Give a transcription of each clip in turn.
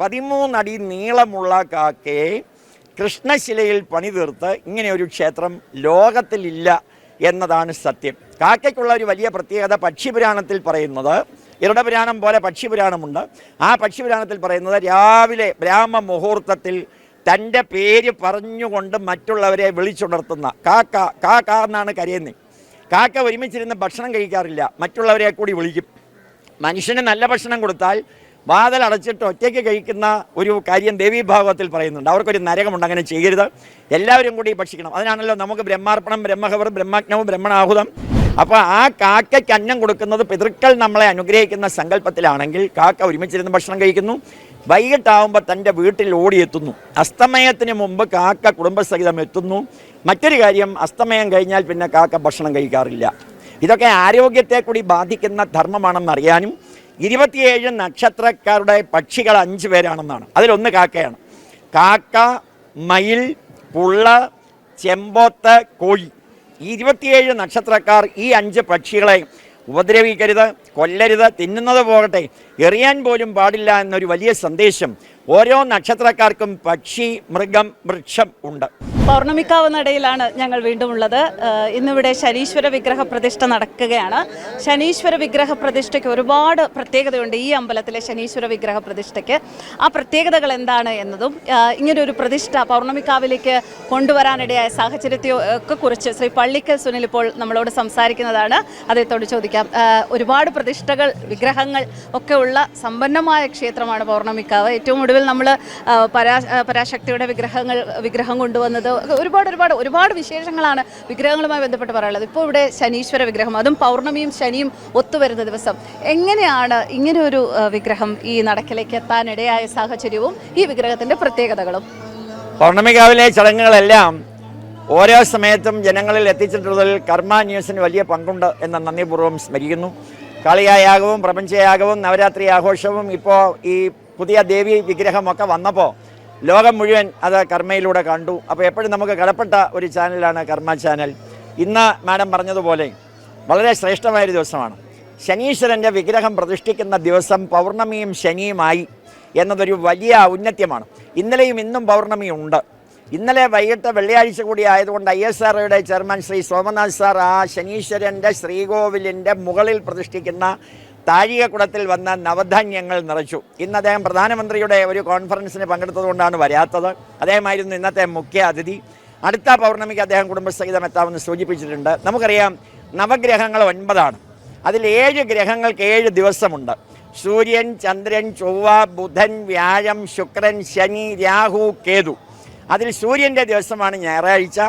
പതിമൂന്നടി നീളമുള്ള കാക്കയെ കൃഷ്ണശിലയിൽ പണിതീർത്ത് ഇങ്ങനെ ഒരു ക്ഷേത്രം ലോകത്തിലില്ല എന്നതാണ് സത്യം. കാക്കയ്ക്കുള്ള ഒരു വലിയ പ്രത്യേകത പക്ഷിപുരാണത്തിൽ പറയുന്നത്. ഇരടപുരാണം പോലെ പക്ഷിപുരാണമുണ്ട്. ആ പക്ഷിപുരാണത്തിൽ പറയുന്നത് രാവിലെ ബ്രാഹ്മ മുഹൂർത്തത്തിൽ തന്റെ പേര് പറഞ്ഞുകൊണ്ട് മറ്റുള്ളവരെ വിളിച്ചുണർത്തുന്ന കാക്ക കാക്ക എന്നാണ് കരയുന്നത് കാക്ക ഒരുമിച്ചിരുന്ന് ഭക്ഷണം കഴിക്കാറില്ല. മറ്റുള്ളവരെ കൂടി വിളിക്കും. മനുഷ്യന് നല്ല ഭക്ഷണം കൊടുത്താൽ വാതിൽ അടച്ചിട്ട് ഒറ്റയ്ക്ക് കഴിക്കുന്ന ഒരു കാര്യം ദേവീഭാഗവത്തിൽ പറയുന്നുണ്ട്. അവർക്കൊരു നരകമുണ്ട് അങ്ങനെ ചെയ്യരുത്. എല്ലാവരും കൂടി ഭക്ഷിക്കണം. അതിനാണല്ലോ നമുക്ക് ബ്രഹ്മാർപ്പണം ബ്രഹ്മഹവർ ബ്രഹ്മജ്ഞവും ബ്രഹ്മണാഹുതം അപ്പോൾ ആ കാക്കയ്ക്ക് അന്നം കൊടുക്കുന്നത് പിതൃക്കൾ നമ്മളെ അനുഗ്രഹിക്കുന്ന സങ്കല്പത്തിലാണെങ്കിൽ കാക്ക ഒരുമിച്ചിരുന്ന് ഭക്ഷണം കഴിക്കുന്നു. വൈകിട്ടാവുമ്പോൾ തന്റെ വീട്ടിൽ ഓടിയെത്തുന്നു. അസ്തമയത്തിന് മുമ്പ് കാക്ക കുടുംബസഹിതം എത്തുന്നു. മറ്റൊരു കാര്യം അസ്തമയം കഴിഞ്ഞാൽ പിന്നെ കാക്ക ഭക്ഷണം കഴിക്കാറില്ല. ഇതൊക്കെ ആരോഗ്യത്തെ കൂടി ബാധിക്കുന്ന ധർമ്മമാണെന്ന് അറിയാനും ഇരുപത്തിയേഴ് നക്ഷത്രക്കാരുടെ പക്ഷികൾ അഞ്ച് പേരാണെന്നാണ്. അതിലൊന്ന് കാക്കയാണ്. കാക്ക മയിൽ പുള്ള ചെമ്പോത്ത് കോഴി. ഇരുപത്തിയേഴ് നക്ഷത്രക്കാർ ഈ അഞ്ച് പക്ഷികളെ ഉപദ്രവിക്കരുത് കൊല്ലരുത് തിന്നുന്നത് പോകട്ടെ എറിയാൻ പോലും പാടില്ല എന്നൊരു വലിയ സന്ദേശം ഓരോ നക്ഷത്രക്കാർക്കും പക്ഷി മൃഗം വൃക്ഷം ഉണ്ട്. പൗർണമിക്കാവ് നടയിലാണ് ഞങ്ങൾ വീണ്ടും ഉള്ളത് ഇന്നിവിടെ ശനീശ്വര വിഗ്രഹ പ്രതിഷ്ഠ നടക്കുകയാണ്. ശനീശ്വര വിഗ്രഹ പ്രതിഷ്ഠയ്ക്ക് ഒരുപാട് പ്രത്യേകതയുണ്ട് ഈ അമ്പലത്തിലെ ശനീശ്വര വിഗ്രഹ പ്രതിഷ്ഠയ്ക്ക്. ആ പ്രത്യേകതകൾ എന്താണ് എന്നതും ഇങ്ങനൊരു പ്രതിഷ്ഠ പൗർണമിക്കാവിലേക്ക് കൊണ്ടുവരാനിടയായ സാഹചര്യത്തെ ഒക്കെ കുറിച്ച് ശ്രീ പള്ളിക്കൽ സുനിൽ ഇപ്പോൾ നമ്മളോട് സംസാരിക്കുന്നതാണ്. അദ്ദേഹത്തോട് ചോദിക്കാം ഒരുപാട് പ്രതിഷ്ഠകൾ വിഗ്രഹങ്ങൾ ഒക്കെ ഉള്ള സമ്പന്നമായ ക്ഷേത്രമാണ് പൗർണമിക്കാവ്. ഏറ്റവും ഒടുവിൽ നമ്മൾ പരാ പരാശക്തിയുടെ വിഗ്രഹങ്ങൾ വിഗ്രഹം കൊണ്ടുവന്നത് ഒരുപാട് ഒരുപാട് ഒരുപാട് വിശേഷങ്ങളാണ് വിഗ്രഹങ്ങളുമായി ബന്ധപ്പെട്ട് പറയാനുള്ളത്. ഇപ്പോൾ ഇവിടെ ശനീശ്വര വിഗ്രഹം അതും പൗർണമിയും ശനിയും ഒത്തുവരുന്ന ദിവസം. എങ്ങനെയാണ് ഇങ്ങനെ ഒരു വിഗ്രഹം ഈ നടക്കിലേക്ക് എത്താനിടയായ സാഹചര്യവും ഈ വിഗ്രഹത്തിന്റെ പ്രത്യേകതകളും? പൗർണമി പൗർണമികാവിലെ ചടങ്ങുകളെല്ലാം ഓരോ സമയത്തും ജനങ്ങളിൽ എത്തിച്ചിട്ടുള്ളതിൽ കർമ്മ ന്യൂസിന് വലിയ പങ്കുണ്ട് എന്ന് നന്ദിപൂർവം സ്മരിക്കുന്നു. കാളിയായാഗവും പ്രപഞ്ചയാഗവും നവരാത്രി ആഘോഷവും ഇപ്പോൾ ഈ പുതിയ ദേവി വിഗ്രഹമൊക്കെ വന്നപ്പോൾ ലോകം മുഴുവൻ അത് കർമ്മയിലൂടെ കണ്ടു. അപ്പോൾ എപ്പോഴും നമുക്ക് കടപ്പെട്ട ഒരു ചാനലാണ് കർമ്മ ചാനൽ. ഇന്ന് മാഡം പറഞ്ഞതുപോലെ വളരെ ശ്രേഷ്ഠമായൊരു ദിവസമാണ്. ശനീശ്വരന്റെ വിഗ്രഹം പ്രതിഷ്ഠിക്കുന്ന ദിവസം പൗർണമിയും ശനിയുമായി എന്നതൊരു വലിയ ഔന്നത്യമാണ്. ഇന്നലെയും ഇന്നും പൗർണമി ഉണ്ട്. ഇന്നലെ വൈകിട്ട് വെള്ളിയാഴ്ച കൂടി ആയതുകൊണ്ട് ഐ എസ് ആർഒയുടെ ചെയർമാൻ ശ്രീ സോമനാഥ് സാർ ആ ശനീശ്വരന്റെ ശ്രീകോവിലിന്റെ മുകളിൽ പ്രതിഷ്ഠിക്കുന്ന താഴികക്കുടത്തിൽ വന്ന നവധാന്യങ്ങൾ നിറച്ചു. ഇന്ന് അദ്ദേഹം പ്രധാനമന്ത്രിയുടെ ഒരു കോൺഫറൻസിന് പങ്കെടുത്തതുകൊണ്ടാണ് വരാത്തത്. അദ്ദേഹമായിരുന്നു ഇന്നത്തെ മുഖ്യ അതിഥി. അടുത്ത പൗർണമിക്ക് അദ്ദേഹം കുടുംബസഹിതം എത്താമെന്ന് സൂചിപ്പിച്ചിട്ടുണ്ട്. നമുക്കറിയാം നവഗ്രഹങ്ങൾ ഒൻപതാണ്. അതിൽ ഏഴ് ഗ്രഹങ്ങൾക്ക് ഏഴ് ദിവസമുണ്ട്. സൂര്യൻ ചന്ദ്രൻ ചൊവ്വ ബുധൻ വ്യാഴം ശുക്രൻ ശനി രാഹു കേതു. അതിൽ സൂര്യന്റെ ദിവസമാണ് ഞായറാഴ്ച.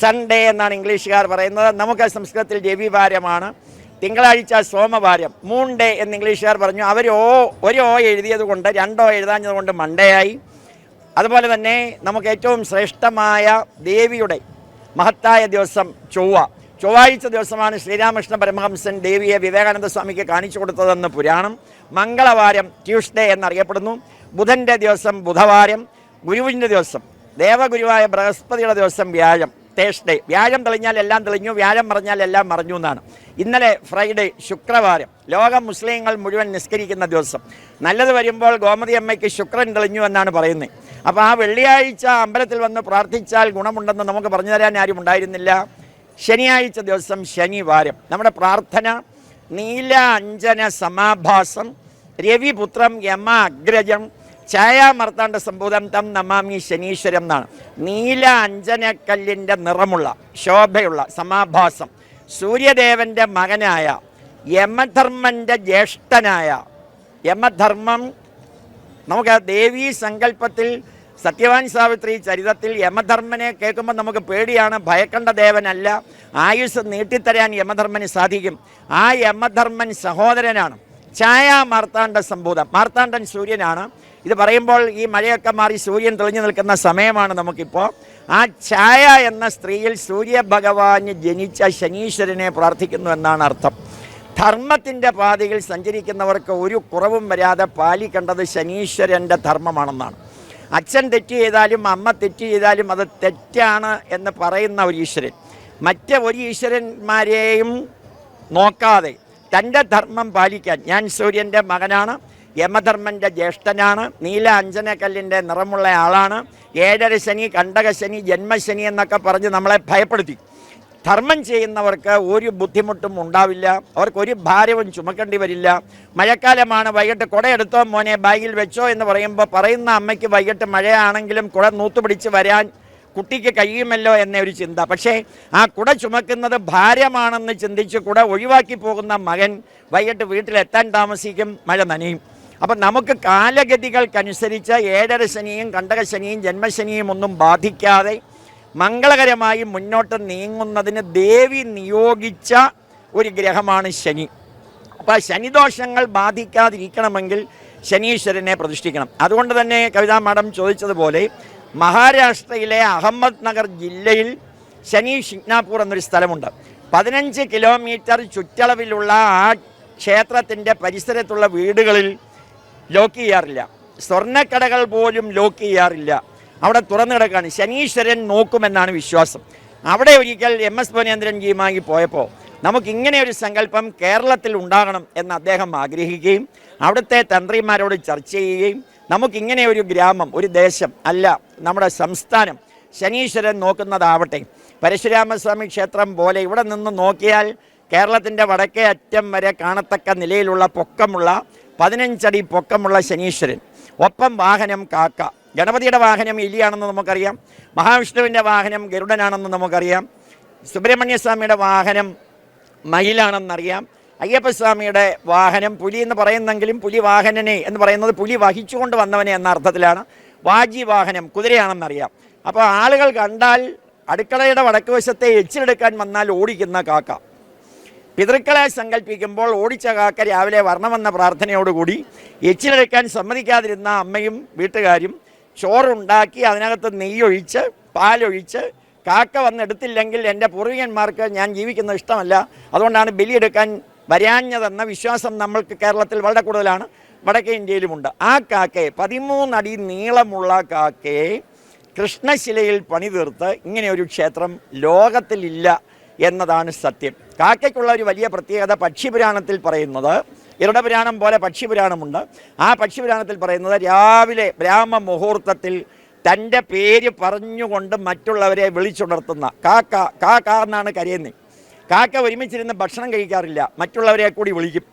സൺഡേ എന്നാണ് ഇംഗ്ലീഷുകാർ പറയുന്നത്. നമുക്ക് സംസ്കൃതത്തിൽ രവിവാരമാണ്. തിങ്കളാഴ്ച സോമവാരം. മൂൺ ഡേ എന്ന് ഇംഗ്ലീഷുകാർ പറഞ്ഞു. അവർ ഓ ഒരു ഓ എഴുതിയത് കൊണ്ട് രണ്ടോ എഴുതാഞ്ഞത് കൊണ്ട് ആയി. അതുപോലെ തന്നെ നമുക്ക് ഏറ്റവും ശ്രേഷ്ഠമായ ദേവിയുടെ മഹത്തായ ദിവസം ചൊവ്വ. ചൊവ്വാഴ്ച ദിവസമാണ് ശ്രീരാമകൃഷ്ണ പരമഹംസൻ ദേവിയെ വിവേകാനന്ദ സ്വാമിക്ക് കാണിച്ചു കൊടുത്തതെന്ന് പുരാണം. മംഗളവാരം ട്യൂസ്ഡേ എന്നറിയപ്പെടുന്നു. ബുധന്റെ ദിവസം ബുധവാരം ഗുരുവിന്റെ ദിവസം ദേവഗുരുവായ ബൃഹസ്പതിയുടെ ദിവസം വ്യാഴം. തേഴ്സ്ഡേ വ്യാഴം തെളിഞ്ഞാൽ എല്ലാം തെളിഞ്ഞു വ്യാഴം മറിഞ്ഞാൽ എല്ലാം മറിഞ്ഞു എന്നാണ്. ഇന്നലെ ഫ്രൈഡേ ശുക്രവാരം ലോകം മുസ്ലിങ്ങൾ മുഴുവൻ നിസ്കരിക്കുന്ന ദിവസം. നല്ലത് വരുമ്പോൾ ഗോമതി അമ്മയ്ക്ക് ശുക്രൻ തെളിഞ്ഞു എന്നാണ് പറയുന്നത്. അപ്പോൾ ആ വെള്ളിയാഴ്ച അമ്പലത്തിൽ വന്ന് പ്രാർത്ഥിച്ചാൽ ഗുണമുണ്ടെന്ന് നമുക്ക് പറഞ്ഞു തരാൻ ആരും ഉണ്ടായിരുന്നില്ല. ശനിയാഴ്ച ദിവസം ശനിവാരം. നമ്മുടെ പ്രാർത്ഥന നീല അഞ്ജന സമാഭാസം രവിപുത്രം യമ അഗ്രജം ഛായാമർത്താണ്ട സംബോധം തം നമാമി ശനീശ്വരം എന്നാണ്. നീല അഞ്ജനക്കല്ലിന്റെ നിറമുള്ള ശോഭയുള്ള സമാഭാസം. സൂര്യദേവന്റെ മകനായ യമധർമ്മന്റെ ജ്യേഷ്ഠനായ യമധർമ്മം നമുക്ക് ദേവീ സങ്കല്പത്തിൽ സത്യവാൻ സാവിത്രി ചരിതത്തിൽ യമധർമ്മനെ കേൾക്കുമ്പോൾ നമുക്ക് പേടിയാണ് ഭയക്കണ്ട ദേവനല്ല ആയുസ് നീട്ടിത്തരാൻ യമധർമ്മന് സാധിക്കും. ആ യമധർമ്മൻ സഹോദരനാണ്. ഛായ മാർത്താണ്ഡ സംഭൂതം മാർത്താണ്ഡൻ സൂര്യനാണ്. ഇത് പറയുമ്പോൾ ഈ മഴയൊക്കെ മാറി സൂര്യൻ തെളിഞ്ഞു നിൽക്കുന്ന സമയമാണ് നമുക്കിപ്പോൾ ആ ഛായ എന്ന സ്ത്രീയിൽ സൂര്യഭഗവാന് ജനിച്ച ശനീശ്വരനെ പ്രാർത്ഥിക്കുന്നു എന്നാണ് അർത്ഥം. ധർമ്മത്തിന്റെ പാതയിൽ സഞ്ചരിക്കുന്നവർക്ക് ഒരു കുറവും വരാതെ പാലിക്കേണ്ടത് ശനീശ്വരന്റെ ധർമ്മമാണെന്നാണ്. അച്ഛൻ തെറ്റ് ചെയ്താലും അമ്മ തെറ്റ് ചെയ്താലും അത് തെറ്റാണ് എന്ന് പറയുന്ന ഒരു ഈശ്വരൻ. മറ്റ് ഒരു ഈശ്വരന്മാരെയും നോക്കാതെ തന്റെ ധർമ്മം പാലിക്കാൻ ഞാൻ സൂര്യന്റെ മകനാണ് യമധർമ്മന്റെ ജ്യേഷ്ഠനാണ്. നീല അഞ്ജനക്കല്ലിന്റെ നിറമുള്ള ആളാണ്. ഏഴര ശനി കണ്ടകശനി ജന്മശനി എന്നൊക്കെ പറഞ്ഞ് നമ്മളെ ഭയപ്പെടുത്തി. ധർമ്മം ചെയ്യുന്നവർക്ക് ഒരു ബുദ്ധിമുട്ടും ഉണ്ടാവില്ല. അവർക്ക് ഒരു ഭാരവും ചുമക്കേണ്ടി വരില്ല. മഴക്കാലമാണ് വൈകിട്ട് കുടയെടുത്തോ മോനെ ബാഗിൽ വെച്ചോ എന്ന് പറയുമ്പോൾ പറയുന്ന അമ്മയ്ക്ക് വൈകിട്ട് മഴയാണെങ്കിലും കുട നൂത്തുപിടിച്ച് വരാൻ കുട്ടിക്ക് കഴിയുമല്ലോ എന്ന ഒരു ചിന്ത. പക്ഷേ ആ കുട ചുമക്കുന്നത് ഭാരമാണെന്ന് ചിന്തിച്ച് കുട ഒഴിവാക്കി പോകുന്ന മകൻ വൈകിട്ട് വീട്ടിലെത്താൻ താമസിക്കും മഴ നനയും. അപ്പം നമുക്ക് കാലഗതികൾക്കനുസരിച്ച് ഏഴര ശനിയും കണ്ടകശനിയും ജന്മശനിയും ഒന്നും ബാധിക്കാതെ മംഗളകരമായി മുന്നോട്ട് നീങ്ങുന്നതിന് ദേവി നിയോഗിച്ച ഒരു ഗ്രഹമാണ് ശനി. അപ്പോൾ ശനിദോഷങ്ങൾ ബാധിക്കാതിരിക്കണമെങ്കിൽ ശനീശ്വരനെ പ്രതിഷ്ഠിക്കണം. അതുകൊണ്ട് തന്നെ കവിതാ മാഡം ചോദിച്ചതുപോലെ മഹാരാഷ്ട്രയിലെ അഹമ്മദ് നഗർ ജില്ലയിൽ ശനി ഷിഗ്നാപൂർ എന്നൊരു സ്ഥലമുണ്ട്. പതിനഞ്ച് കിലോമീറ്റർ ചുറ്റളവിലുള്ള ആ ക്ഷേത്രത്തിന്റെ പരിസരത്തുള്ള വീടുകളിൽ ലോക്ക് ചെയ്യാറില്ല സ്വർണക്കടകൾ പോലും ലോക്ക് ചെയ്യാറില്ല അവിടെ തുറന്നു കിടക്കാണ്. ശനീശ്വരൻ നോക്കുമെന്നാണ് വിശ്വാസം. അവിടെ ഒരിക്കൽ എം എസ് ഭുവനേന്ദ്രൻജിയുമായി പോയപ്പോൾ നമുക്ക് ഇങ്ങനെ ഒരു സങ്കല്പം കേരളത്തിൽ ഉണ്ടാകണം എന്ന് അദ്ദേഹം ആഗ്രഹിക്കുകയും അവിടുത്തെ തന്ത്രിമാരോട് ചർച്ച ചെയ്യുകയും നമുക്കിങ്ങനെ ഒരു ഗ്രാമം ഒരു ദേശം അല്ല നമ്മുടെ സംസ്ഥാനം ശനീശ്വരൻ നോക്കുന്നതാവട്ടെ. പരശുരാമസ്വാമി ക്ഷേത്രം പോലെ ഇവിടെ നിന്ന് നോക്കിയാൽ കേരളത്തിന്റെ വടക്കേ അറ്റം വരെ കാണത്തക്ക നിലയിലുള്ള പൊക്കമുള്ള പതിനഞ്ചടി പൊക്കമുള്ള ശനീശ്വരൻ. ഒപ്പം വാഹനം കാക്ക. ഗണപതിയുടെ വാഹനം ഇലിയാണെന്ന് നമുക്കറിയാം. മഹാവിഷ്ണുവിന്റെ വാഹനം ഗരുഡനാണെന്ന് നമുക്കറിയാം. സുബ്രഹ്മണ്യസ്വാമിയുടെ വാഹനം മയിലാണെന്നറിയാം. അയ്യപ്പസ്വാമിയുടെ വാഹനം പുലി എന്ന് പറയുന്നെങ്കിലും പുലി വാഹനനെ എന്ന് പറയുന്നത് പുലി വഹിച്ചുകൊണ്ട് വന്നവനെ എന്ന അർത്ഥത്തിലാണ്. വാജി വാഹനം കുതിരയാണെന്നറിയാം. അപ്പോൾ ആളുകൾ കണ്ടാൽ അടുക്കളയുടെ വടക്കുവശത്തെ എച്ചിലെടുക്കാൻ വന്നാൽ ഓടിക്കുന്ന കാക്ക. പിതൃക്കളെ സങ്കല്പിക്കുമ്പോൾ ഓടിച്ച കാക്ക രാവിലെ വരണമെന്ന പ്രാർത്ഥനയോടുകൂടി എച്ചിലെടുക്കാൻ സമ്മതിക്കാതിരുന്ന അമ്മയും വീട്ടുകാരും ചോറുണ്ടാക്കി അതിനകത്ത് നെയ്യൊഴിച്ച് പാലൊഴിച്ച് കാക്ക വന്നെടുത്തില്ലെങ്കിൽ എന്റെ പൂർവികന്മാർക്ക് ഞാൻ ജീവിക്കുന്നത് ഇഷ്ടമല്ല. അതുകൊണ്ടാണ് ബലിയെടുക്കാൻ വരാഞ്ഞതെന്ന വിശ്വാസം നമ്മൾക്ക് കേരളത്തിൽ വളരെ കൂടുതലാണ്. വടക്കേ ഇന്ത്യയിലുമുണ്ട്. ആ കാക്കയെ പതിമൂന്നടി നീളമുള്ള കാക്കയെ കൃഷ്ണശിലയിൽ പണി തീർത്ത് ഇങ്ങനെ ക്ഷേത്രം ലോകത്തിലില്ല എന്നതാണ് സത്യം. കാക്കയ്ക്കുള്ള ഒരു വലിയ പ്രത്യേകത പക്ഷിപുരാണത്തിൽ പറയുന്നത്. ഇരടപുരാണം പോലെ പക്ഷിപുരാണമുണ്ട്. ആ പക്ഷിപുരാണത്തിൽ പറയുന്നത് രാവിലെ ബ്രാഹ്മ മുഹൂർത്തത്തിൽ തന്റെ പേര് പറഞ്ഞുകൊണ്ട് മറ്റുള്ളവരെ വിളിച്ചുണർത്തുന്ന കാക്ക കാക്ക എന്നാണ് കരയുന്നത് കാക്ക ഒരുമിച്ചിരുന്ന് ഭക്ഷണം കഴിക്കാറില്ല. മറ്റുള്ളവരെ കൂടി വിളിക്കും.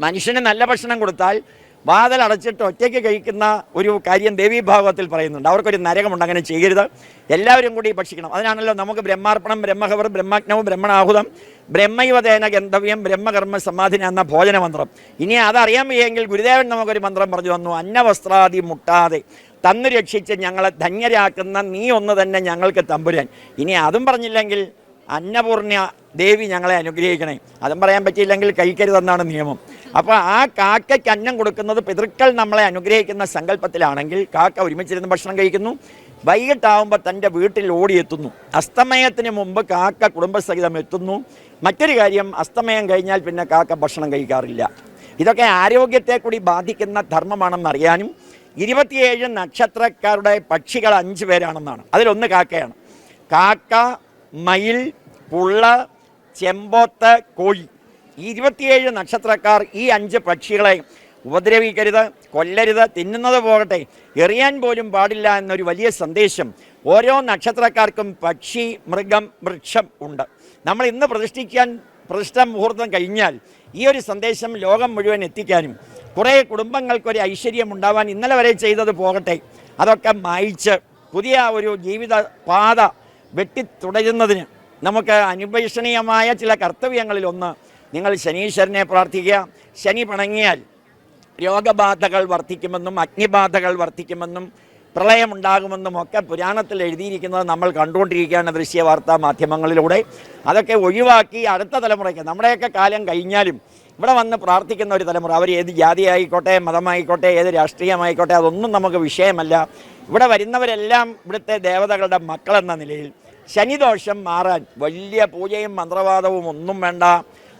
മനുഷ്യന് നല്ല ഭക്ഷണം കൊടുത്താൽ വാതിൽ അടച്ചിട്ട് ഒറ്റയ്ക്ക് കഴിക്കുന്ന ഒരു കാര്യം ദേവീഭാഗവത്തിൽ പറയുന്നുണ്ട്. അവർക്കൊരു നരകമുണ്ട്. അങ്ങനെ ചെയ്യരുത്. എല്ലാവരും കൂടി ഭക്ഷിക്കണം. അതിനാണല്ലോ നമുക്ക് ബ്രഹ്മാർപ്പണം ബ്രഹ്മഹവർ ബ്രഹ്മജ്ഞവും ബ്രഹ്മണാഹുതം ബ്രഹ്മയുവതേന ഗന്ധവ്യം ബ്രഹ്മകർമ്മ സമാധിന എന്ന ഭോജന മന്ത്രം ഇനി അതറിയാൻ വയ്യെങ്കിൽ ഗുരുദേവൻ നമുക്കൊരു മന്ത്രം പറഞ്ഞു തന്നു അന്നവസ്ത്രാദി മുട്ടാതെ. തന്നു രക്ഷിച്ച് ഞങ്ങളെ ധന്യരാക്കുന്ന നീ ഒന്ന് തന്നെ ഞങ്ങൾക്ക് തമ്പുരാൻ. ഇനി അതും പറഞ്ഞില്ലെങ്കിൽ അന്നപൂർണ ദേവി ഞങ്ങളെ അനുഗ്രഹിക്കണേ. അതും പറയാൻ പറ്റിയില്ലെങ്കിൽ കഴിക്കരുതെന്നാണ് നിയമം. അപ്പോൾ ആ കാക്കയ്ക്ക് അന്നം കൊടുക്കുന്നത് പിതൃക്കൾ നമ്മളെ അനുഗ്രഹിക്കുന്ന സങ്കല്പത്തിലാണെങ്കിൽ കാക്ക ഒരുമിച്ചിരുന്ന് ഭക്ഷണം കഴിക്കുന്നു. വൈകിട്ടാവുമ്പോൾ തന്റെ വീട്ടിൽ ഓടിയെത്തുന്നു. അസ്തമയത്തിന് മുമ്പ് കാക്ക കുടുംബസഹിതം എത്തുന്നു. മറ്റൊരു കാര്യം അസ്തമയം കഴിഞ്ഞാൽ പിന്നെ കാക്ക ഭക്ഷണം കഴിക്കാറില്ല. ഇതൊക്കെ ആരോഗ്യത്തെ കൂടി ബാധിക്കുന്ന ധർമ്മമാണെന്ന് അറിയാനും ഇരുപത്തിയേഴ് നക്ഷത്രക്കാരുടെ പക്ഷികൾ അഞ്ച് പേരാണെന്നാണ്. അതിലൊന്ന് കാക്കയാണ്. കാക്ക മയിൽ പുള്ള ചെമ്പോത്ത് കോഴി. ഇരുപത്തിയേഴ് നക്ഷത്രക്കാർ ഈ അഞ്ച് പക്ഷികളെ ഉപദ്രവിക്കരുത് കൊല്ലരുത് തിന്നുന്നത് പോകട്ടെ. എറിയാൻ പോലും പാടില്ല എന്നൊരു വലിയ സന്ദേശം. ഓരോ നക്ഷത്രക്കാർക്കും പക്ഷി മൃഗം വൃക്ഷം ഉണ്ട്. നമ്മൾ ഇന്ന് പ്രതിഷ്ഠിക്കാൻ പ്രതിഷ്ഠ മുഹൂർത്തം കഴിഞ്ഞാൽ ഈ ഒരു സന്ദേശം ലോകം മുഴുവൻ എത്തിക്കാനും കുറേ കുടുംബങ്ങൾക്കൊരു ഐശ്വര്യം ഉണ്ടാവാൻ ഇന്നലെ വരെ ചെയ്തത് പോകട്ടെ. അതൊക്കെ മായിച്ച് പുതിയ ഒരു ജീവിത പാത വെട്ടിത്തുടരുന്നതിന് നമുക്ക് അനുപേക്ഷണീയമായ ചില കർത്തവ്യങ്ങളിലൊന്ന് നിങ്ങൾ ശനീശ്വരനെ പ്രാർത്ഥിക്കുക. ശനി പിണങ്ങിയാൽ രോഗബാധകൾ വർദ്ധിക്കുമെന്നും അഗ്നിബാധകൾ വർദ്ധിക്കുമെന്നും പ്രളയമുണ്ടാകുമെന്നും ഒക്കെ പുരാണത്തിൽ എഴുതിയിരിക്കുന്നത് നമ്മൾ കണ്ടുകൊണ്ടിരിക്കുകയാണ് ദൃശ്യ വാർത്താ മാധ്യമങ്ങളിലൂടെ. അതൊക്കെ ഒഴിവാക്കി അടുത്ത തലമുറയ്ക്ക് നമ്മുടെയൊക്കെ കാലം കഴിഞ്ഞാലും ഇവിടെ വന്ന് പ്രാർത്ഥിക്കുന്ന ഒരു തലമുറ അവർ ഏത് ജാതിയായിക്കോട്ടെ മതമായിക്കോട്ടെ ഏത് രാഷ്ട്രീയമായിക്കോട്ടെ അതൊന്നും നമുക്ക് വിഷയമല്ല. ഇവിടെ വരുന്നവരെല്ലാം ഇവിടുത്തെ ദേവതകളുടെ മക്കളെന്ന നിലയിൽ ശനിദോഷം മാറാൻ വലിയ പൂജയും മന്ത്രവാദവും ഒന്നും വേണ്ട.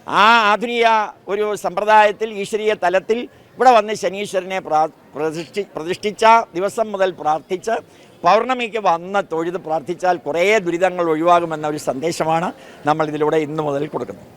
ആ ആധുനിക ഒരു സമ്പ്രദായത്തിൽ ഈശ്വരീയ തലത്തിൽ ഇവിടെ വന്ന് ശനീശ്വരനെ പ്രാ പ്രതിഷ്ഠി പ്രതിഷ്ഠിച്ച ദിവസം മുതൽ പ്രാർത്ഥിച്ച് പൗർണമിക്ക് വന്ന തൊഴുത് പ്രാർത്ഥിച്ചാൽ കുറേ ദുരിതങ്ങൾ ഒഴിവാകുമെന്ന ഒരു സന്ദേശമാണ് നമ്മൾ ഇതിലൂടെ ഇന്നു മുതൽ കൊടുക്കുന്നത്.